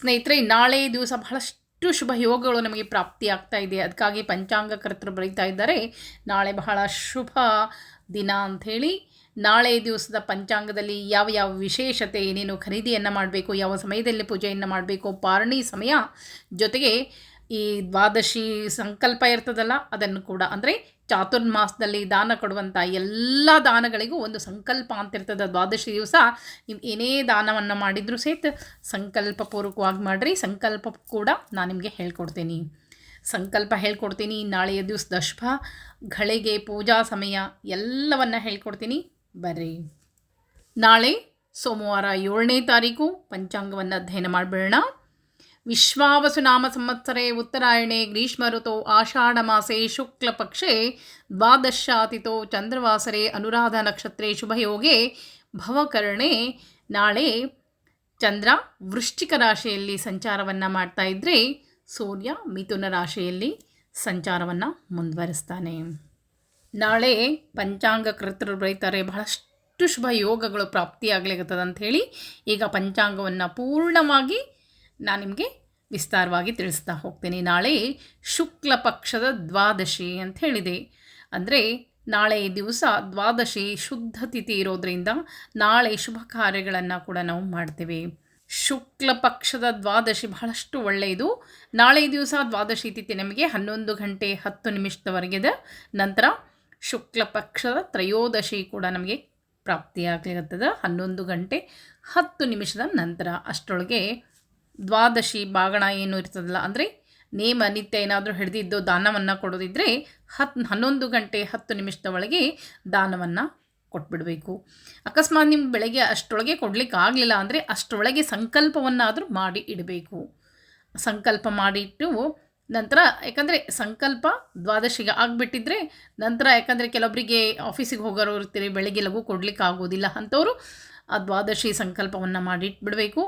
ಸ್ನೇಹಿತರೆ, ನಾಳೆ ದಿವಸ ಬಹಳಷ್ಟು ಶುಭ ಯೋಗಗಳು ನಮಗೆ ಪ್ರಾಪ್ತಿಯಾಗ್ತಾ ಇದೆ. ಅದಕ್ಕಾಗಿ ಪಂಚಾಂಗ ಕರ್ತರು ಬರೀತಾ ಇದ್ದಾರೆ. ನಾಳೆ ಬಹಳ ಶುಭ ದಿನ ಅಂಥೇಳಿ, ನಾಳೆ ದಿವಸದ ಪಂಚಾಂಗದಲ್ಲಿ ಯಾವ ಯಾವ ವಿಶೇಷತೆ, ಏನೇನು ಖರೀದಿಯನ್ನು ಮಾಡಬೇಕು, ಯಾವ ಸಮಯದಲ್ಲಿ ಪೂಜೆಯನ್ನು ಮಾಡಬೇಕು, ಪಾರಣಿ ಸಮಯ ಜೊತೆಗೆ ಈ ದ್ವಾದಶಿ ಸಂಕಲ್ಪ ಇರ್ತದಲ್ಲ, ಅದನ್ನು ಕೂಡ ಅಂದರೆ ಚಾತುರ್ಮಾಸದಲ್ಲಿ ದಾನ ಕೊಡುವಂಥ ಎಲ್ಲ ದಾನಗಳಿಗೂ ಒಂದು ಸಂಕಲ್ಪ ಅಂತ ಇರ್ತದೆ. ದ್ವಾದಶಿ ದಿವಸ ನೀವು ಏನೇ ದಾನವನ್ನು ಮಾಡಿದರೂ ಸಹಿತ ಸಂಕಲ್ಪಪೂರ್ವಕವಾಗಿ ಮಾಡಿರಿ. ಸಂಕಲ್ಪ ಕೂಡ ನಾನು ನಿಮಗೆ ಹೇಳ್ಕೊಡ್ತೀನಿ. ಸಂಕಲ್ಪ ಹೇಳ್ಕೊಡ್ತೀನಿ. ನಾಳೆಯ ದಿವಸ ದಶಭ ಘಳಿಗೆ ಪೂಜಾ ಸಮಯ ಎಲ್ಲವನ್ನು ಹೇಳ್ಕೊಡ್ತೀನಿ. ಬರ್ರಿ. ನಾಳೆ ಸೋಮವಾರ ಏಳನೇ ತಾರೀಕು ಪಂಚಾಂಗವನ್ನು ಅಧ್ಯಯನ ಮಾಡಿಬಿಡೋಣ. ವಿಶ್ವಾವಸು ನಾಮ ಸಂವತ್ಸರೆ ಉತ್ತರಾಯಣೆ ಗ್ರೀಷ್ಮ ಋತು ಆಷಾಢ ಮಾಸೆ ಶುಕ್ಲ ಪಕ್ಷೆ ದ್ವಾದಶಾತಿಥೋ ಚಂದ್ರವಾಸರೆ ಅನುರಾಧ ನಕ್ಷತ್ರೇ ಶುಭಯೋಗೆ ಭವಕರ್ಣೆ. ನಾಳೆ ಚಂದ್ರ ವೃಶ್ಚಿಕ ರಾಶಿಯಲ್ಲಿ ಸಂಚಾರವನ್ನು ಮಾಡ್ತಾ ಇದ್ದರೆ ಸೂರ್ಯ ಮಿಥುನ ರಾಶಿಯಲ್ಲಿ ಸಂಚಾರವನ್ನು ಮುಂದುವರಿಸ್ತಾನೆ. ನಾಳೆ ಪಂಚಾಂಗ ಕೃತರು ಬರೀತಾರೆ, ಬಹಳಷ್ಟು ಶುಭ ಯೋಗಗಳು ಪ್ರಾಪ್ತಿಯಾಗಲಿಗತ್ತದಂಥೇಳಿ ಈಗ ಪಂಚಾಂಗವನ್ನು ಪೂರ್ಣವಾಗಿ ನಾನು ನಿಮಗೆ ವಿಸ್ತಾರವಾಗಿ ತಿಳಿಸ್ತಾ ಹೋಗ್ತೀನಿ. ನಾಳೆ ಶುಕ್ಲ ಪಕ್ಷದ ದ್ವಾದಶಿ ಅಂತ ಹೇಳಿದೆ. ಅಂದರೆ ನಾಳೆ ದಿವಸ ದ್ವಾದಶಿ ಶುದ್ಧ ತಿಥಿ ಇರೋದರಿಂದ ನಾಳೆ ಶುಭ ಕಾರ್ಯಗಳನ್ನು ಕೂಡ ನಾವು ಮಾಡ್ತೇವೆ. ಶುಕ್ಲ ಪಕ್ಷದ ದ್ವಾದಶಿ ಬಹಳಷ್ಟು ಒಳ್ಳೆಯದು. ನಾಳೆ ದಿವಸ ದ್ವಾದಶಿ ತಿಥಿ ನಮಗೆ ಹನ್ನೊಂದು ಗಂಟೆ ಹತ್ತು ನಿಮಿಷದವರೆಗೆ ನಂತರ ಶುಕ್ಲ ಪಕ್ಷದ ತ್ರಯೋದಶಿ ಕೂಡ ನಮಗೆ ಪ್ರಾಪ್ತಿಯಾಗಲಿರುತ್ತದೆ. ಹನ್ನೊಂದು ಗಂಟೆ ಹತ್ತು ನಿಮಿಷದ ನಂತರ ಅಷ್ಟರೊಳಗೆ ದ್ವಾದಶಿ ಬಾಗಣ ಏನು ಇರ್ತದಲ್ಲ, ಅಂದರೆ ನೇಮ ನಿತ್ಯ ಏನಾದರೂ ಹಿಡಿದಿದ್ದು ದಾನವನ್ನು ಕೊಡೋದಿದ್ದರೆ ಹತ್ತು ಹನ್ನೊಂದು ಗಂಟೆ ಹತ್ತು ನಿಮಿಷದ ಒಳಗೆ ದಾನವನ್ನು ಕೊಟ್ಬಿಡಬೇಕು. ಅಕಸ್ಮಾತ್ ನಿಮ್ಗೆ ಬೆಳಗ್ಗೆ ಅಷ್ಟರೊಳಗೆ ಕೊಡಲಿಕ್ಕೆ ಆಗಲಿಲ್ಲ ಅಂದರೆ ಅಷ್ಟರೊಳಗೆ ಸಂಕಲ್ಪವನ್ನಾದರೂ ಮಾಡಿ ಇಡಬೇಕು. ಸಂಕಲ್ಪ ಮಾಡಿಟ್ಟು ನಂತರ, ಯಾಕಂದರೆ ಸಂಕಲ್ಪ ದ್ವಾದಶಿಗೆ ಆಗಿಬಿಟ್ಟಿದ್ರೆ ನಂತರ ಯಾಕಂದರೆ ಕೆಲವೊಬ್ಬರಿಗೆ ಆಫೀಸಿಗೆ ಹೋಗೋರು ಇರ್ತೀರಿ, ಬೆಳಗ್ಗೆ ಲಘು ಕೊಡಲಿಕ್ಕೆ ಆಗೋದಿಲ್ಲ ಅಂಥವರು ಆ ದ್ವಾದಶಿ ಸಂಕಲ್ಪವನ್ನು ಮಾಡಿಟ್ಬಿಡಬೇಕು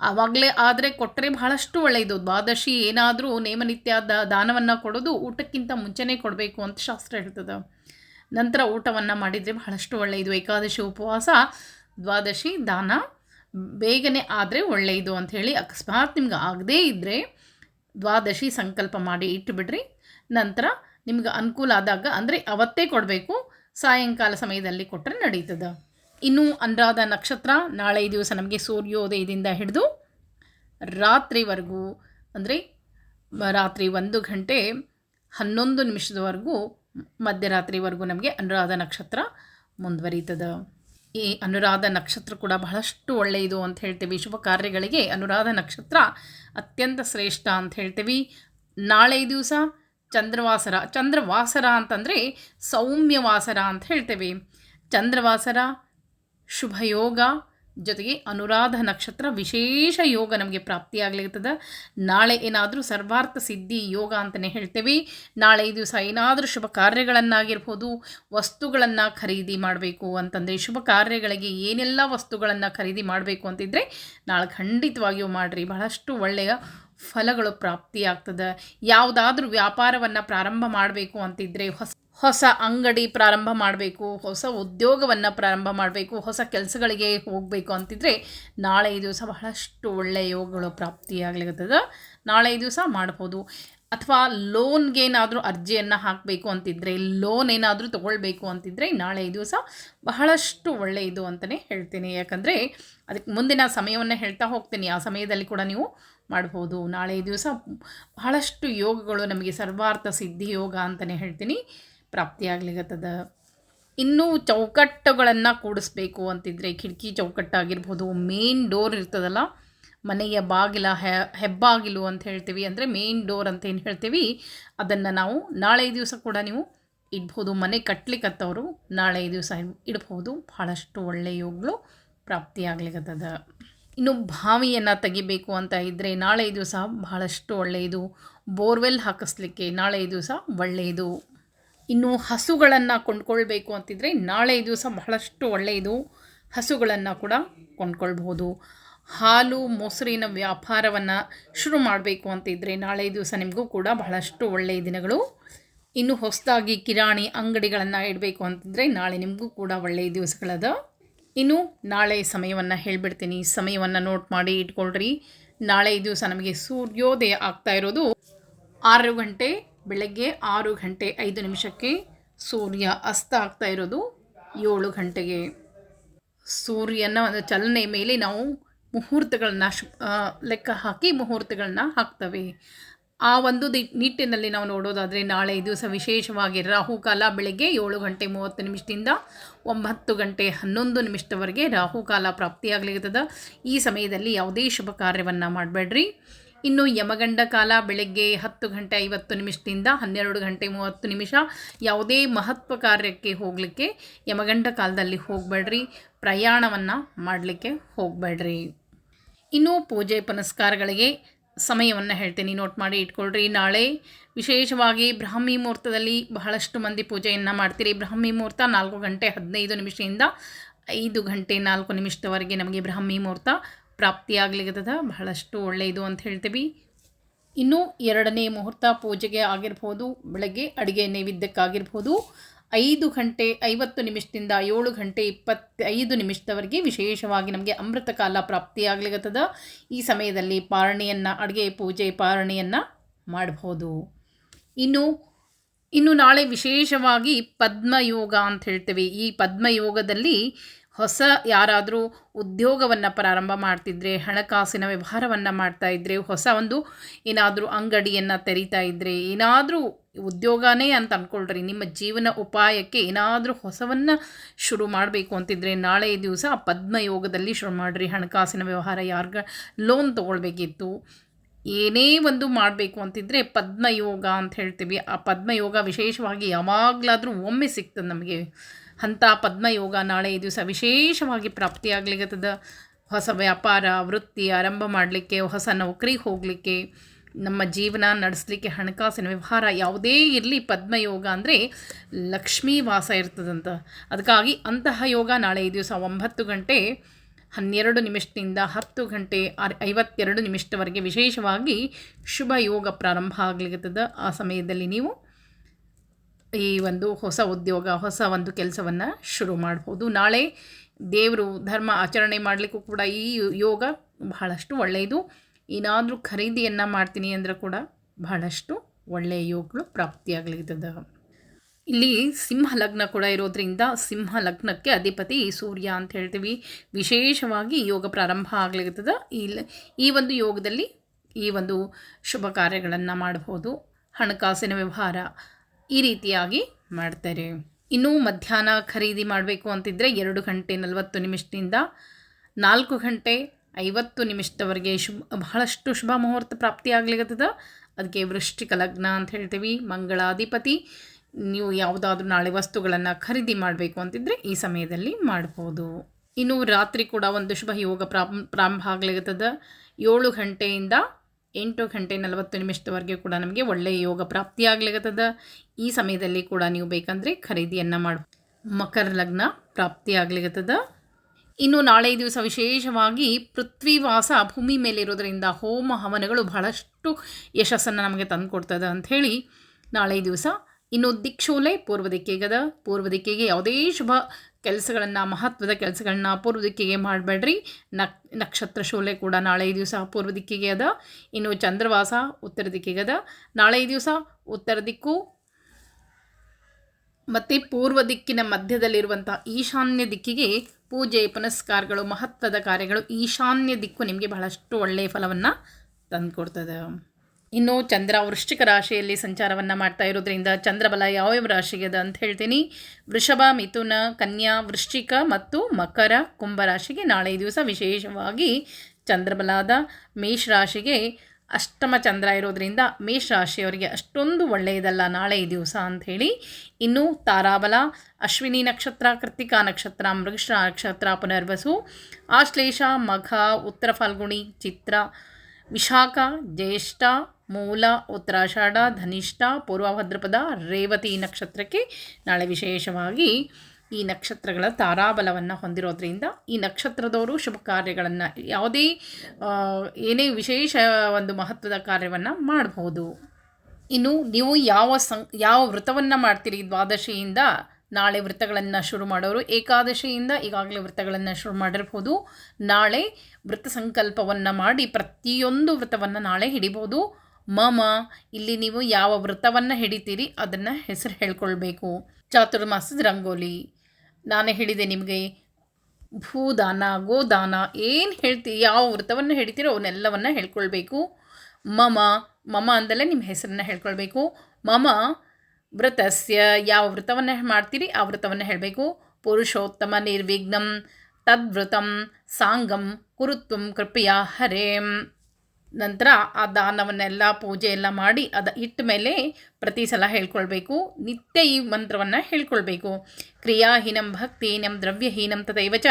ಆವಾಗಲೇ ಆದರೆ ಕೊಟ್ಟರೆ ಬಹಳಷ್ಟು ಒಳ್ಳೆಯದು ದ್ವಾದಶಿ ಏನಾದರೂ ನೇಮನಿತ್ಯ ದ ದಾನವನ್ನು ಕೊಡೋದು ಊಟಕ್ಕಿಂತ ಮುಂಚೆನೇ ಕೊಡಬೇಕು ಅಂತ ಶಾಸ್ತ್ರ ಹೇಳ್ತದೆ. ನಂತರ ಊಟವನ್ನು ಮಾಡಿದರೆ ಬಹಳಷ್ಟು ಒಳ್ಳೆಯದು ಏಕಾದಶಿ ಉಪವಾಸ, ದ್ವಾದಶಿ ದಾನ ಬೇಗನೆ ಆದರೆ ಒಳ್ಳೆಯದು ಅಂಥೇಳಿ ಅಕಸ್ಮಾತ್ ನಿಮ್ಗೆ ಆಗದೇ ಇದ್ದರೆ ದ್ವಾದಶಿ ಸಂಕಲ್ಪ ಮಾಡಿ ಇಟ್ಟುಬಿಡ್ರಿ. ನಂತರ ನಿಮ್ಗೆ ಅನುಕೂಲ ಆದಾಗ ಅಂದರೆ ಅವತ್ತೇ ಕೊಡಬೇಕು. ಸಾಯಂಕಾಲ ಸಮಯದಲ್ಲಿ ಕೊಟ್ಟರೆ ನಡೀತದೆ. ಇನ್ನು ಅನುರಾಧ ನಕ್ಷತ್ರ ನಾಳೆ ದಿವಸ ನಮಗೆ ಸೂರ್ಯೋದಯದಿಂದ ಹಿಡಿದು ರಾತ್ರಿವರೆಗೂ, ಅಂದರೆ ರಾತ್ರಿ ಒಂದು ಗಂಟೆ ಹನ್ನೊಂದು ನಿಮಿಷದವರೆಗೂ, ಮಧ್ಯರಾತ್ರಿವರೆಗೂ ನಮಗೆ ಅನುರಾಧ ನಕ್ಷತ್ರ ಮುಂದುವರಿತದೆ. ಈ ಅನುರಾಧ ನಕ್ಷತ್ರ ಕೂಡ ಬಹಳಷ್ಟು ಒಳ್ಳೆಯದು ಅಂತ ಹೇಳ್ತೀವಿ. ಶುಭ ಕಾರ್ಯಗಳಿಗೆ ಅನುರಾಧ ನಕ್ಷತ್ರ ಅತ್ಯಂತ ಶ್ರೇಷ್ಠ ಅಂತ ಹೇಳ್ತೀವಿ. ನಾಳೆ ದಿವಸ ಚಂದ್ರವಾಸರ ಚಂದ್ರವಾಸರ ಅಂತಂದರೆ ಸೌಮ್ಯವಾಸರ ಅಂತ ಹೇಳ್ತೇವೆ. ಚಂದ್ರವಾಸರ ಶುಭ ಯೋಗ ಜೊತೆಗೆ ಅನುರಾಧ ನಕ್ಷತ್ರ ವಿಶೇಷ ಯೋಗ ನಮಗೆ ಪ್ರಾಪ್ತಿಯಾಗಲಿರ್ತದೆ. ನಾಳೆ ಏನಾದರೂ ಸರ್ವಾರ್ಥ ಸಿದ್ಧಿ ಯೋಗ ಅಂತಲೇ ಹೇಳ್ತೇವೆ. ನಾಳೆ ಈ ದಿವಸ ಏನಾದರೂ ಶುಭ ಕಾರ್ಯಗಳನ್ನಾಗಿರ್ಬೋದು, ವಸ್ತುಗಳನ್ನು ಖರೀದಿ ಮಾಡಬೇಕು ಅಂತಂದರೆ, ಶುಭ ಕಾರ್ಯಗಳಿಗೆ ಏನೆಲ್ಲ ವಸ್ತುಗಳನ್ನು ಖರೀದಿ ಮಾಡಬೇಕು ಅಂತಿದ್ದರೆ ನಾಳೆ ಖಂಡಿತವಾಗಿಯೂ ಮಾಡಿರಿ. ಬಹಳಷ್ಟು ಒಳ್ಳೆಯ ಫಲಗಳು ಪ್ರಾಪ್ತಿಯಾಗ್ತದೆ. ಯಾವುದಾದ್ರೂ ವ್ಯಾಪಾರವನ್ನು ಪ್ರಾರಂಭ ಮಾಡಬೇಕು ಅಂತಿದ್ದರೆ ಹೊಸ ಹೊಸ ಅಂಗಡಿ ಪ್ರಾರಂಭ ಮಾಡಬೇಕು, ಹೊಸ ಉದ್ಯೋಗವನ್ನು ಪ್ರಾರಂಭ ಮಾಡಬೇಕು, ಹೊಸ ಕೆಲಸಗಳಿಗೆ ಹೋಗಬೇಕು ಅಂತಿದ್ರೆ ನಾಳೆ ದಿವಸ ಬಹಳಷ್ಟು ಒಳ್ಳೆಯ ಯೋಗಗಳು ಪ್ರಾಪ್ತಿಯಾಗಲಿರ್ತದೆ ನಾಳೆ ದಿವಸ ಮಾಡ್ಬೋದು. ಅಥವಾ ಲೋನ್ಗೇನಾದರೂ ಅರ್ಜಿಯನ್ನು ಹಾಕಬೇಕು ಅಂತಿದ್ರೆ, ಲೋನ್ ಏನಾದರೂ ತೊಗೊಳ್ಬೇಕು ಅಂತಿದ್ರೆ ನಾಳೆ ದಿವಸ ಬಹಳಷ್ಟು ಒಳ್ಳೆಯದು ಅಂತಲೇ ಹೇಳ್ತೀನಿ. ಯಾಕಂದರೆ ಅದಕ್ಕೆ ಮುಂದಿನ ಸಮಯವನ್ನು ಹೇಳ್ತಾ ಹೋಗ್ತೀನಿ. ಆ ಸಮಯದಲ್ಲಿ ಕೂಡ ನೀವು ಮಾಡ್ಬೋದು. ನಾಳೆ ದಿವಸ ಬಹಳಷ್ಟು ಯೋಗಗಳು ನಮಗೆ ಸರ್ವಾರ್ಥ ಸಿದ್ಧಿ ಯೋಗ ಅಂತಲೇ ಹೇಳ್ತೀನಿ. ಪ್ರಾಪ್ತಿಯಾಗ್ಲಿಕ್ಕತ್ತದ ಇನ್ನೂ ಚೌಕಟ್ಟುಗಳನ್ನು ಕೂಡಿಸ್ಬೇಕು ಅಂತಿದ್ರೆ ಕಿಟಕಿ ಚೌಕಟ್ಟಾಗಿರ್ಬೋದು ಮೇನ್ ಡೋರ್ ಇರ್ತದಲ್ಲ, ಮನೆಯ ಬಾಗಿಲ ಹೆಬ್ಬಾಗಿಲು ಅಂತ ಹೇಳ್ತೀವಿ. ಅಂದರೆ ಮೇನ್ ಡೋರ್ ಅಂತ ಏನು ಹೇಳ್ತೀವಿ? ಅದನ್ನು ನಾವು ನಾಳೆ ದಿವಸ ಕೂಡ ನೀವು ಇಡ್ಬೋದು. ಮನೆ ಕಟ್ಲಿಕ್ಕತ್ತವರು ನಾಳೆ ದಿವಸ ಇಡ್ಬೋದು. ಭಾಳಷ್ಟು ಒಳ್ಳೆಯ ಯೋಗಗಳು ಪ್ರಾಪ್ತಿಯಾಗ್ಲಿಕ್ಕತ್ತದ ಇನ್ನು ಬಾವಿಯನ್ನು ತೆಗಿಬೇಕು ಅಂತ ಇದ್ದರೆ ನಾಳೆ ದಿವಸ ಬಹಳಷ್ಟು ಒಳ್ಳೆಯದು. ಬೋರ್ವೆಲ್ ಹಾಕಿಸ್ಲಿಕ್ಕೆ ನಾಳೆ ದಿವಸ ಒಳ್ಳೆಯದು. ಇನ್ನು ಹಸುಗಳನ್ನು ಕೊಂಡ್ಕೊಳ್ಬೇಕು ಅಂತಿದ್ರೆ ನಾಳೆ ದಿವಸ ಬಹಳಷ್ಟು ಒಳ್ಳೆಯದು ಹಸುಗಳನ್ನು ಕೂಡ ಕೊಂಡ್ಕೊಳ್ಬೋದು ಹಾಲು, ಮೊಸರಿನ ವ್ಯಾಪಾರವನ್ನು ಶುರು ಮಾಡಬೇಕು ಅಂತಿದ್ರೆ ನಾಳೆ ದಿವಸ ನಿಮಗೂ ಕೂಡ ಬಹಳಷ್ಟು ಒಳ್ಳೆಯ ದಿನಗಳು. ಇನ್ನು ಹೊಸದಾಗಿ ಕಿರಾಣಿ ಅಂಗಡಿಗಳನ್ನು ಇಡಬೇಕು ಅಂತಿದ್ರೆ ನಾಳೆ ನಿಮಗೂ ಕೂಡ ಒಳ್ಳೆಯ ದಿವಸಗಳದ. ಇನ್ನು ನಾಳೆ ಸಮಯವನ್ನು ಹೇಳಿಬಿಡ್ತೀನಿ. ಸಮಯವನ್ನು ನೋಟ್ ಮಾಡಿ ಇಟ್ಕೊಳ್ರಿ. ನಾಳೆ ದಿವಸ ನಮಗೆ ಸೂರ್ಯೋದಯ ಆಗ್ತಾ ಇರೋದು ಆರು ಗಂಟೆ ಬೆಳಗ್ಗೆ ಆರು ಗಂಟೆ ಐದು ನಿಮಿಷಕ್ಕೆ ಸೂರ್ಯ ಅಸ್ತ ಆಗ್ತಾ ಇರೋದು ಏಳು ಗಂಟೆಗೆ. ಸೂರ್ಯನ ಒಂದು ಚಲನೆ ಮೇಲೆ ನಾವು ಮುಹೂರ್ತಗಳನ್ನ ಶು ಲೆಕ್ಕ ಹಾಕಿ ಮುಹೂರ್ತಗಳನ್ನ ಹಾಕ್ತವೆ. ಆ ಒಂದು ದಿ, ನಿಟ್ಟಿನಲ್ಲಿ ನಾವು ನೋಡೋದಾದರೆ ನಾಳೆ ದಿವಸ ವಿಶೇಷವಾಗಿ ರಾಹುಕಾಲ ಬೆಳಗ್ಗೆ ಏಳು ಗಂಟೆ ಮೂವತ್ತು ನಿಮಿಷದಿಂದ ಒಂಬತ್ತು ಗಂಟೆ ಹನ್ನೊಂದು ನಿಮಿಷದವರೆಗೆ ರಾಹುಕಾಲ ಪ್ರಾಪ್ತಿಯಾಗಲಿರ್ತದೆ. ಈ ಸಮಯದಲ್ಲಿ ಯಾವುದೇ ಶುಭ ಕಾರ್ಯವನ್ನು ಮಾಡಬೇಡ್ರಿ. ಇನ್ನು ಯಮಗಂಡ ಕಾಲ ಬೆಳಗ್ಗೆ ಹತ್ತು ಗಂಟೆ ಐವತ್ತು ನಿಮಿಷದಿಂದ ಹನ್ನೆರಡು ಗಂಟೆ ಮೂವತ್ತು ನಿಮಿಷ ಯಾವುದೇ ಮಹತ್ವ ಕಾರ್ಯಕ್ಕೆ ಹೋಗಲಿಕ್ಕೆ ಯಮಗಂಡ ಕಾಲದಲ್ಲಿ ಹೋಗಬೇಡ್ರಿ, ಪ್ರಯಾಣವನ್ನು ಮಾಡಲಿಕ್ಕೆ ಹೋಗಬೇಡ್ರಿ. ಇನ್ನು ಪೂಜೆ ಪುನಸ್ಕಾರಗಳಿಗೆ ಸಮಯವನ್ನು ಹೇಳ್ತೀನಿ, ನೋಟ್ ಮಾಡಿ ಇಟ್ಕೊಳ್ರಿ. ನಾಳೆ ವಿಶೇಷವಾಗಿ ಬ್ರಾಹ್ಮಿ ಮುಹೂರ್ತದಲ್ಲಿ ಬಹಳಷ್ಟು ಮಂದಿ ಪೂಜೆಯನ್ನು ಮಾಡ್ತೀರಿ. ಬ್ರಾಹ್ಮಿ ಮುಹೂರ್ತ ನಾಲ್ಕು ಗಂಟೆ ಹದಿನೈದು ನಿಮಿಷದಿಂದ ಐದು ಗಂಟೆ ನಾಲ್ಕು ನಿಮಿಷದವರೆಗೆ ನಮಗೆ ಬ್ರಾಹ್ಮಿ ಮುಹೂರ್ತ ಪ್ರಾಪ್ತಿಯಾಗಲಿಕ್ಕದ ಬಹಳಷ್ಟು ಒಳ್ಳೆಯದು ಅಂತ ಹೇಳ್ತೀವಿ. ಇನ್ನು ಎರಡನೇ ಮುಹೂರ್ತ ಪೂಜೆಗೆ ಆಗಿರ್ಬೋದು, ಬೆಳಗ್ಗೆ ಅಡುಗೆ ನೈವೇದ್ಯಕ್ಕಾಗಿರ್ಬೋದು, ಐದು ಗಂಟೆ ಐವತ್ತು ನಿಮಿಷದಿಂದ ಏಳು ಗಂಟೆ ಇಪ್ಪತ್ತೈದು ನಿಮಿಷದವರೆಗೆ ವಿಶೇಷವಾಗಿ ನಮಗೆ ಅಮೃತ ಕಾಲ ಪ್ರಾಪ್ತಿಯಾಗ್ಲಿಕ್ಕತ್ತದ ಈ ಸಮಯದಲ್ಲಿ ಪಾರಣೆಯನ್ನು, ಅಡುಗೆ ಪೂಜೆ ಪಾರಣೆಯನ್ನು ಮಾಡಬಹುದು ಇನ್ನು ಇನ್ನು ನಾಳೆ ವಿಶೇಷವಾಗಿ ಪದ್ಮಯೋಗ ಅಂತ ಹೇಳ್ತೇವೆ. ಈ ಪದ್ಮಯೋಗದಲ್ಲಿ ಹೊಸ ಯಾರಾದರೂ ಉದ್ಯೋಗವನ್ನು ಪ್ರಾರಂಭ ಮಾಡ್ತಿದ್ರೆ, ಹಣಕಾಸಿನ ವ್ಯವಹಾರವನ್ನು ಮಾಡ್ತಾ ಇದ್ದರೆ ಹೊಸ ಒಂದು ಏನಾದರೂ ಅಂಗಡಿಯನ್ನು ತೆರೀತಾ ಇದ್ದರೆ ಏನಾದರೂ ಉದ್ಯೋಗನೇ ಅಂತ ಅಂದ್ಕೊಳ್ರಿ ನಿಮ್ಮ ಜೀವನ ಉಪಾಯಕ್ಕೆ ಏನಾದರೂ ಹೊಸವನ್ನು ಶುರು ಮಾಡಬೇಕು ಅಂತಿದ್ರೆ, ನಾಳೆ ದಿವಸ ಪದ್ಮಯೋಗದಲ್ಲಿ ಶುರು ಮಾಡಿರಿ. ಹಣಕಾಸಿನ ವ್ಯವಹಾರ ಯಾರ್ಗ ಲೋನ್ ತೊಗೊಳ್ಬೇಕಿತ್ತು. ಏನೇ ಒಂದು ಮಾಡಬೇಕು ಅಂತಿದ್ರೆ ಪದ್ಮಯೋಗ ಅಂತ ಹೇಳ್ತೀವಿ. ಆ ಪದ್ಮಯೋಗ ವಿಶೇಷವಾಗಿ ಯಾವಾಗಲಾದರೂ ಒಮ್ಮೆ ಸಿಗ್ತದೆ ನಮಗೆ. ಅಂಥ ಪದ್ಮಯೋಗ ನಾಳೆ ಈ ದಿವಸ ವಿಶೇಷವಾಗಿ ಪ್ರಾಪ್ತಿಯಾಗಲಿಕ್ಕದ ಹೊಸ ವ್ಯಾಪಾರ, ವೃತ್ತಿ ಆರಂಭ ಮಾಡಲಿಕ್ಕೆ, ಹೊಸ ನೌಕರಿಗೆ ಹೋಗಲಿಕ್ಕೆ, ನಮ್ಮ ಜೀವನ ನಡೆಸಲಿಕ್ಕೆ ಹಣಕಾಸಿನ ವ್ಯವಹಾರ ಯಾವುದೇ ಇರಲಿ ಪದ್ಮಯೋಗ ಅಂದರೆ ಲಕ್ಷ್ಮೀ ವಾಸ ಇರ್ತದಂತ. ಅದಕ್ಕಾಗಿ ಅಂತಹ ಯೋಗ ನಾಳೆ ಈ ದಿವಸ ಒಂಬತ್ತು ಗಂಟೆ ಹನ್ನೆರಡು ನಿಮಿಷದಿಂದ ಹತ್ತು ಗಂಟೆ ಅರ್ ಐವತ್ತೆರಡು ನಿಮಿಷದವರೆಗೆ ವಿಶೇಷವಾಗಿ ಶುಭ ಯೋಗ ಪ್ರಾರಂಭ ಆಗಲಿಕ್ಕದ ಆ ಸಮಯದಲ್ಲಿ ನೀವು ಈ ಒಂದು ಹೊಸ ಉದ್ಯೋಗ, ಹೊಸ ಒಂದು ಕೆಲಸವನ್ನು ಶುರು ಮಾಡ್ಬೋದು. ನಾಳೆ ದೇವರು ಧರ್ಮ ಆಚರಣೆ ಮಾಡಲಿಕ್ಕೂ ಕೂಡ ಈ ಯೋಗ ಬಹಳಷ್ಟು ಒಳ್ಳೆಯದು. ಏನಾದರೂ ಖರೀದಿಯನ್ನು ಮಾಡ್ತೀನಿ ಅಂದರೆ ಕೂಡ ಬಹಳಷ್ಟು ಒಳ್ಳೆಯ ಯೋಗಗಳು ಪ್ರಾಪ್ತಿಯಾಗಲಿರ್ತದೆ. ಇಲ್ಲಿ ಸಿಂಹ ಲಗ್ನ ಕೂಡ ಇರೋದ್ರಿಂದ ಸಿಂಹ ಲಗ್ನಕ್ಕೆ ಅಧಿಪತಿ ಸೂರ್ಯ ಅಂತ ಹೇಳ್ತೀವಿ. ವಿಶೇಷವಾಗಿ ಯೋಗ ಪ್ರಾರಂಭ ಆಗ್ಲಿರ್ತದ. ಇಲ್ಲಿ ಈ ಒಂದು ಯೋಗದಲ್ಲಿ ಈ ಒಂದು ಶುಭ ಕಾರ್ಯಗಳನ್ನು ಮಾಡಬಹುದು ಹಣಕಾಸಿನ ವ್ಯವಹಾರ ಈ ರೀತಿಯಾಗಿ ಮಾಡ್ತಾರೆ. ಇನ್ನು ಮಧ್ಯಾಹ್ನ ಖರೀದಿ ಮಾಡಬೇಕು ಅಂತಿದ್ದರೆ ಎರಡು ಗಂಟೆ ನಲವತ್ತು ನಿಮಿಷದಿಂದ ನಾಲ್ಕು ಗಂಟೆ ಐವತ್ತು ನಿಮಿಷದವರೆಗೆ ಶುಭ, ಬಹಳಷ್ಟು ಶುಭ ಮುಹೂರ್ತ ಪ್ರಾಪ್ತಿಯಾಗ್ಲಿಕ್ಕತ್ತದ ಅದಕ್ಕೆ ವೃಶ್ಚಿಕ ಲಗ್ನ ಅಂತ ಹೇಳ್ತೀವಿ. ಮಂಗಳಾಧಿಪತಿ, ನೀವು ಯಾವುದಾದ್ರೂ ನಾಳೆ ವಸ್ತುಗಳನ್ನು ಖರೀದಿ ಮಾಡಬೇಕು ಅಂತಿದ್ರೆ ಈ ಸಮಯದಲ್ಲಿ ಮಾಡ್ಬೋದು. ಇನ್ನು ರಾತ್ರಿ ಕೂಡ ಒಂದು ಶುಭ ಯೋಗ ಪ್ರಾಂ ಪ್ರಾರಂಭ ಆಗ್ಲಿಕ್ಕತ್ತದ ಏಳು ಗಂಟೆಯಿಂದ ಎಂಟು ಗಂಟೆ ನಲವತ್ತು ನಿಮಿಷದವರೆಗೆ ಕೂಡ ನಮಗೆ ಒಳ್ಳೆಯ ಯೋಗ ಪ್ರಾಪ್ತಿಯಾಗ್ಲಿಕ್ಕದ ಈ ಸಮಯದಲ್ಲಿ ಕೂಡ ನೀವು ಬೇಕಂದರೆ ಖರೀದಿಯನ್ನು ಮಾಡಿ. ಮಕರ ಲಗ್ನ ಪ್ರಾಪ್ತಿಯಾಗ್ಲಿಕ್ಕದ ಇನ್ನು ನಾಳೆ ದಿವಸ ವಿಶೇಷವಾಗಿ ಪೃಥ್ವಿವಾಸ ಭೂಮಿ ಮೇಲಿರೋದರಿಂದ ಹೋಮ ಹವನಗಳು ಬಹಳಷ್ಟು ಯಶಸ್ಸನ್ನು ನಮಗೆ ತಂದುಕೊಡ್ತದೆ ಅಂಥೇಳಿ ನಾಳೆ ದಿವಸ ಇನ್ನು ದಿಕ್ಷೋಲೆ ಪೂರ್ವ ದಿಕ್ಕಿಗದ ಪೂರ್ವ ದಿಕ್ಕಿಗೆ ಯಾವುದೇ ಶುಭ ಕೆಲಸಗಳನ್ನು, ಮಹತ್ವದ ಕೆಲಸಗಳನ್ನ ಪೂರ್ವ ದಿಕ್ಕಿಗೆ ಮಾಡಬೇಡ್ರಿ. ನಕ್, ನಕ್ಷತ್ರ ಶೋಲೆ ಕೂಡ ನಾಳೆ ದಿವಸ ಪೂರ್ವ ದಿಕ್ಕಿಗೆ ಅದ. ಇನ್ನು ಚಂದ್ರವಾಸ ಉತ್ತರ ದಿಕ್ಕಿಗೆ ಅದ. ನಾಳೆ ದಿವಸ ಉತ್ತರ ದಿಕ್ಕು ಮತ್ತು ಪೂರ್ವ ದಿಕ್ಕಿನ ಮಧ್ಯದಲ್ಲಿರುವಂಥ ಈಶಾನ್ಯ ದಿಕ್ಕಿಗೆ ಪೂಜೆ, ಪುನಸ್ಕಾರಗಳು, ಮಹತ್ವದ ಕಾರ್ಯಗಳು ಈಶಾನ್ಯ ದಿಕ್ಕು ನಿಮಗೆ ಬಹಳಷ್ಟು ಒಳ್ಳೆಯ ಫಲವನ್ನು ತಂದುಕೊಡ್ತದೆ. ಇನ್ನು ಚಂದ್ರ ವೃಶ್ಚಿಕ ರಾಶಿಯಲ್ಲಿ ಸಂಚಾರವನ್ನು ಮಾಡ್ತಾ ಇರೋದ್ರಿಂದ ಚಂದ್ರಬಲ ಯಾವ ರಾಶಿಗೆ ಅದ ಅಂತ ಹೇಳ್ತೀನಿ. ವೃಷಭ, ಮಿಥುನ, ಕನ್ಯಾ, ವೃಶ್ಚಿಕ ಮತ್ತು ಮಕರ ಕುಂಭ ರಾಶಿಗೆ ನಾಳೆ ದಿವಸ ವಿಶೇಷವಾಗಿ ಚಂದ್ರಬಲಾದ ಮೇಷ ರಾಶಿಗೆ ಅಷ್ಟಮ ಚಂದ್ರ ಇರೋದ್ರಿಂದ ಮೇಷ ರಾಶಿಯವರಿಗೆ ಅಷ್ಟೊಂದು ಒಳ್ಳೆಯದಲ್ಲ ನಾಳೆ ಈ ದಿವಸ ಅಂಥೇಳಿ ಇನ್ನು ತಾರಾಬಲ, ಅಶ್ವಿನಿ ನಕ್ಷತ್ರ ಕೃತಿಕಾ ನಕ್ಷತ್ರ ಮೃಗಶ ನಕ್ಷತ್ರ ಪುನರ್ವಸು, ಆಶ್ಲೇಷ, ಮಘ, ಉತ್ತರ ಫಾಲ್ಗುಣಿ, ಚಿತ್ರ, ವಿಶಾಖ, ಜ್ಯೇಷ್ಠ ಮೂಲ, ಉತ್ತರಾಷಾಢ, ಧನಿಷ್ಠ ಪೂರ್ವಭದ್ರಪದ ರೇವತಿ ನಕ್ಷತ್ರಕ್ಕೆ ನಾಳೆ ವಿಶೇಷವಾಗಿ ಈ ನಕ್ಷತ್ರಗಳ ತಾರಾಬಲವನ್ನು ಹೊಂದಿರೋದ್ರಿಂದ ಈ ನಕ್ಷತ್ರದವರು ಶುಭ ಕಾರ್ಯಗಳನ್ನು, ಯಾವುದೇ ಏನೇ ವಿಶೇಷ ಒಂದು ಮಹತ್ವದ ಕಾರ್ಯವನ್ನು ಮಾಡಬಹುದು ಇನ್ನು ನೀವು ಯಾವ ಸಂ, ಯಾವ ವ್ರತವನ್ನು ಮಾಡ್ತೀರಿ? ದ್ವಾದಶಿಯಿಂದ ನಾಳೆ ವೃತ್ತಗಳನ್ನು ಶುರು ಮಾಡೋರು ಏಕಾದಶಿಯಿಂದ ಈಗಾಗಲೇ ವೃತ್ತಗಳನ್ನು ಶುರು ಮಾಡಿರ್ಬೋದು. ನಾಳೆ ವೃತ್ತ ಸಂಕಲ್ಪವನ್ನು ಮಾಡಿ ಪ್ರತಿಯೊಂದು ವ್ರತವನ್ನು ನಾಳೆ ಹಿಡಿಬೋದು. ಮಮ, ಇಲ್ಲಿ ನೀವು ಯಾವ ವ್ರತವನ್ನು ಹಿಡಿತೀರಿ ಅದನ್ನು ಹೆಸರು ಹೇಳ್ಕೊಳ್ಬೇಕು. ಚಾತುರ್ಮಾಸದ ರಂಗೋಲಿ. ನಾನೇ ಹೇಳಿದೆ ನಿಮಗೆ, ಭೂದಾನ, ಗೋದಾನ, ಏನು ಹೇಳ್ತಿ, ಯಾವ ವ್ರತವನ್ನು ಹಿಡಿತೀರೋ ಅವನ್ನೆಲ್ಲವನ್ನು ಹೇಳ್ಕೊಳ್ಬೇಕು. ಮಮ ಮಮ ಅಂದಲೇ ನಿಮ್ಮ ಹೆಸರನ್ನು ಹೇಳ್ಕೊಳ್ಬೇಕು. ಮಮ ವೃತಸ್ಯ ಯಾವ ವ್ರತವನ್ನು ಮಾಡ್ತೀರಿ ಆ ವ್ರತವನ್ನು ಹೇಳಬೇಕು. ಪುರುಷೋತ್ತಮ, ನಿರ್ವಿಘ್ನಂ, ತದ್ವೃತಂ, ಸಾಂಗಂ, ಕುರುತ್ವಂ, ಕೃಪೆಯ, ಹರೇಂ. ನಂತರ ಆ ದಾನವನ್ನೆಲ್ಲ ಪೂಜೆ ಎಲ್ಲ ಮಾಡಿ ಅದ ಇಟ್ಟ ಮೇಲೆ ಪ್ರತಿ ಸಲ ಹೇಳ್ಕೊಳ್ಬೇಕು. ನಿತ್ಯ ಈ ಮಂತ್ರವನ್ನು ಹೇಳ್ಕೊಳ್ಬೇಕು. ಕ್ರಿಯಾಹೀನಂ ಭಕ್ತಿಹೀನಂ ದ್ರವ್ಯಹೀನಂ ತದೈವ ಚ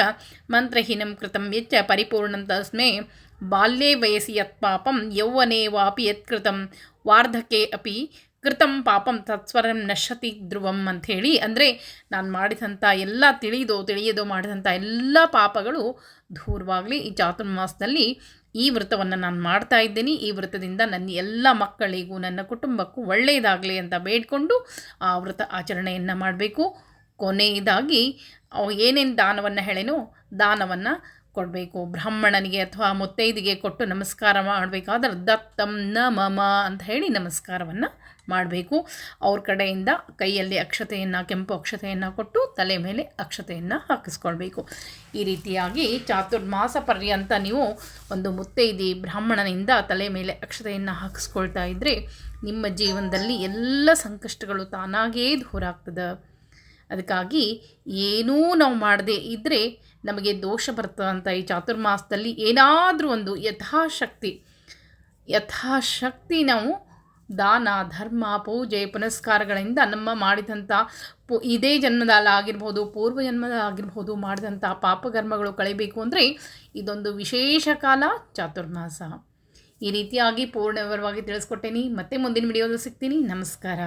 ಮಂತ್ರಹೀನಂ ಕೃತಂ ವೆಚ್ಚ ಪರಿಪೂರ್ಣಂ ತಸ್ಮೇ ಬಾಲ್ಯೇ ವಯಸ್ಸಿ ಯತ್ ಪಾಪಂ ಯೌವನೇ ವಾಪಿ ಯತ್ಕೃತಂ ವಾರ್ಧಕೆ ಅಪಿ ಕೃತಂ ಪಾಪಂ ತತ್ಸ್ವರಂ ನಶ್ಯತಿ ಧ್ರುವಂ ಅಂಥೇಳಿ. ಅಂದರೆ ನಾನು ಮಾಡಿದಂಥ ಎಲ್ಲ ತಿಳಿದೋ, ತಿಳಿಯದೋ ಮಾಡಿದಂಥ ಎಲ್ಲ ಪಾಪಗಳು ದೂರವಾಗಲಿ ಈ ಚಾತುರ್ಮಾಸದಲ್ಲಿ ಈ ವ್ರತವನ್ನು ನಾನು ಮಾಡ್ತಾ ಇದ್ದೀನಿ. ಈ ವ್ರತದಿಂದ ನನ್ನ ಎಲ್ಲ ಮಕ್ಕಳಿಗೂ, ನನ್ನ ಕುಟುಂಬಕ್ಕೂ ಒಳ್ಳೆಯದಾಗಲಿ ಅಂತ ಬೇಡಿಕೊಂಡು ಆ ವ್ರತ ಆಚರಣೆಯನ್ನು ಮಾಡಬೇಕು. ಕೊನೆಯದಾಗಿ ಏನೇನು ದಾನವನ್ನು ಹೇಳೇನೋ ದಾನವನ್ನು ಕೊಡಬೇಕು. ಬ್ರಾಹ್ಮಣನಿಗೆ ಅಥವಾ ಮುತ್ತೈದಿಗೆ ಕೊಟ್ಟು ನಮಸ್ಕಾರ ಮಾಡಬೇಕಾದ್ರೆ ದತ್ತಂ ನ ಮಮ ಅಂತ ಹೇಳಿ ನಮಸ್ಕಾರವನ್ನು ಮಾಡಬೇಕು. ಅವ್ರ ಕಡೆಯಿಂದ ಕೈಯಲ್ಲಿ ಅಕ್ಷತೆಯನ್ನು, ಕೆಂಪು ಅಕ್ಷತೆಯನ್ನು ಕೊಟ್ಟು ತಲೆ ಮೇಲೆ ಅಕ್ಷತೆಯನ್ನು ಹಾಕಿಸ್ಕೊಳ್ಬೇಕು. ಈ ರೀತಿಯಾಗಿ ಚಾತುರ್ಮಾಸ ಪರ್ಯಂತ ನೀವು ಒಂದು ಮುತ್ತೈದಿ ಬ್ರಾಹ್ಮಣನಿಂದ ತಲೆ ಮೇಲೆ ಅಕ್ಷತೆಯನ್ನು ಹಾಕಿಸ್ಕೊಳ್ತಾ ಇದ್ದರೆ ನಿಮ್ಮ ಜೀವನದಲ್ಲಿ ಎಲ್ಲ ಸಂಕಷ್ಟಗಳು ತಾನಾಗೇ ದೂರ ಆಗ್ತದೆ ಅದಕ್ಕಾಗಿ ಏನೂ ನಾವು ಮಾಡದೇ ಇದ್ದರೆ ನಮಗೆ ದೋಷ ಬರ್ತದಂತ ಈ ಚಾತುರ್ಮಾಸದಲ್ಲಿ ಏನಾದರೂ ಒಂದು ಯಥಾಶಕ್ತಿ ಯಥಾಶಕ್ತಿ ನಾವು ದಾನ, ಧರ್ಮ, ಪೂಜೆ, ಪುನಸ್ಕಾರಗಳಿಂದ ನಮ್ಮ ಮಾಡಿದಂಥ ಪು, ಇದೇ ಜನ್ಮದಲ್ಲಾಗಿರ್ಬೋದು ಪೂರ್ವ ಜನ್ಮದಾಗಿರ್ಬೋದು ಮಾಡಿದಂಥ ಪಾಪಕರ್ಮಗಳು ಕಳಿಬೇಕು ಅಂದರೆ ಇದೊಂದು ವಿಶೇಷ ಕಾಲ ಚಾತುರ್ಮಾಸ. ಈ ರೀತಿಯಾಗಿ ಪೂರ್ಣ ವಿವರವಾಗಿ ತಿಳಿಸ್ಕೊಟ್ಟೇನಿ. ಮತ್ತೆ ಮುಂದಿನ ವಿಡಿಯೋದಲ್ಲಿ ಸಿಗ್ತೀನಿ. ನಮಸ್ಕಾರ.